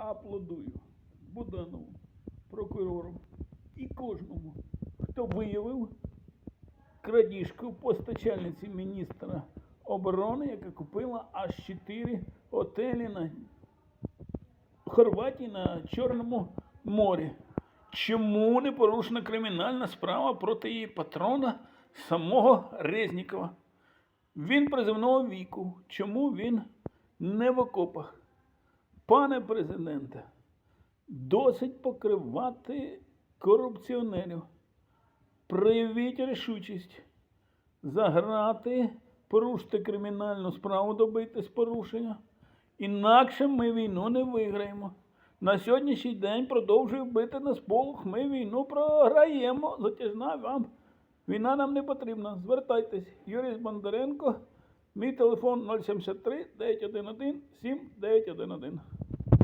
аплодую Буданову, прокурору і кожному, хто виявив крадіжку постачальниці міністра оборони, яка купила аж 4 готелі на Хорватії на Чорному морі. Чому не порушена кримінальна справа проти її патрона самого Резнікова? Він приземного віку. Чому він не в окопах? Пане президенте, досить покривати корупціонерів. Проявіть рішучість заграти, порушити кримінальну справу, добитись порушення. Інакше ми війну не виграємо. На сьогоднішній день продовжує бити на сполох. Ми війну програємо. Затяжна вам. Війна нам не потрібна. Звертайтесь. Юрій Бондаренко. Мій телефон 073 911 7911.